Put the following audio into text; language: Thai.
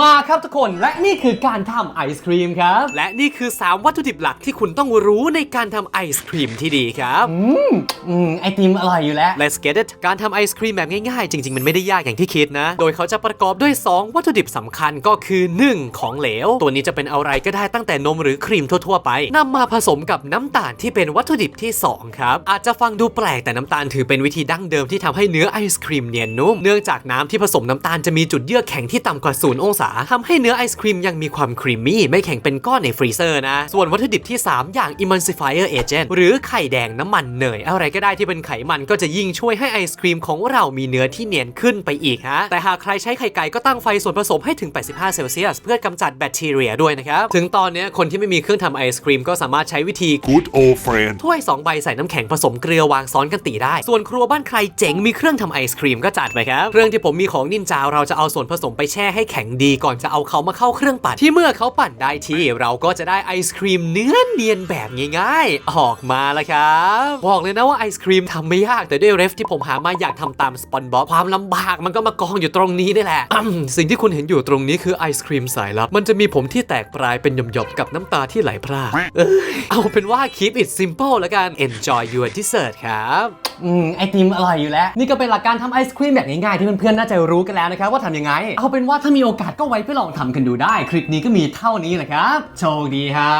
มาครับทุกคนและนี่คือการทำไอศครีมครับ และนี่คือ 3 วัตถุดิบหลักที่คุณต้องรู้ในการทำไอศครีมที่ดีครับ อืมอืมไอติมอร่อยอยู่แล้ว Let's get it การทำไอศครีมแบบง่ายๆ จริง ๆ มันไม่ได้ยากอย่างที่คิดนะ โดยเขาจะประกอบด้วย 2 วัตถุดิบสำคัญก็คือ 1. ของเหลว ตัวนี้จะเป็นอะไรก็ได้ตั้งแต่นมหรือครีมทั่วๆไปนำมาผสมกับน้ำตาลที่เป็นวัตถุดิบที่ 2 ครับ อาจจะฟังดูแปลกแต่น้ำตาลถือเป็นวิธีดั้งเดิมที่ทำให้เนื้อไอศครีมเนียนนุ่มเนื่องจากน้ำที่ผสมน้ำตาลจะมีจุดเยือกแข็งที่ต่ำกว่า0องศาทำให้เนื้อไอศครีมยังมีความครีมมี่ไม่แข็งเป็นก้อนในฟรีเซอร์นะ ส่วนวัตถุดิบที่ 3 อย่าง emulsifier agent หรือไข่แดงน้ำมันเนย อะไรก็ได้ที่เป็นไขมันก็จะยิ่งช่วยให้ไอศครีมของเรามีเนื้อที่เนียนขึ้นไปอีกฮะ แต่หากใครใช้ไข่ไก่ก็ตั้งไฟส่วนผสมให้ถึง 85 เซลเซียส เพื่อกำจัดแบคทีเรียด้วยนะครับ ถึงตอนเนี้ยคนที่ไม่มีเครื่องทำไอศครีมก็สามารถใช้วิธี Good old friend ถ้วย 2 ใบใส่น้ำแข็งผสมเกลือวางซ้อนกันตีได้ ส่วนครัวบ้านใครเจ๋งมีเครื่องทำไอศครีมก็จัดไปครับ เครื่องที่ผมมีของนินจาเราจะเอาส่วนผสมไปแช่ให้แข็งดีก่อนจะเอาเขามาเข้าเครื่องปั่นที่เมื่อเขาปั่นได้ที่เราก็จะได้ไอศครีมเนื้อเนียนแบบง่ายๆ ออกมาแล้วครับบอกเลยนะว่าไอศครีมทำไม่ยากแต่ด้วยเรฟที่ผมหามาอยากทำตามสปอนบ๊อบความลำบากมันก็มากองอยู่ตรงนี้นี่แหละสิ่งที่คุณเห็นอยู่ตรงนี้คือไอศครีมสายลับ มันจะมีผมที่แตกปลายเป็นหย่อมๆกับน้ำตาที่ไหลพรากเอ้ยเอาเป็นว่า keep it simple แล้วกัน enjoy your dessert ครับ อืมไอติมอร่อยอยู่แล้ว นี่ก็เป็นหลักการทำไอศครีมแบบง่ายๆที่เพื่อนๆน่าจะรู้กันแล้วนะครับว่าทำยังไง เอาเป็นว่าถ้ามีโอกาสก็ไว้ไปลองทำกันดูได้ คลิปนี้ก็มีเท่านี้แหละครับโชคดีฮะ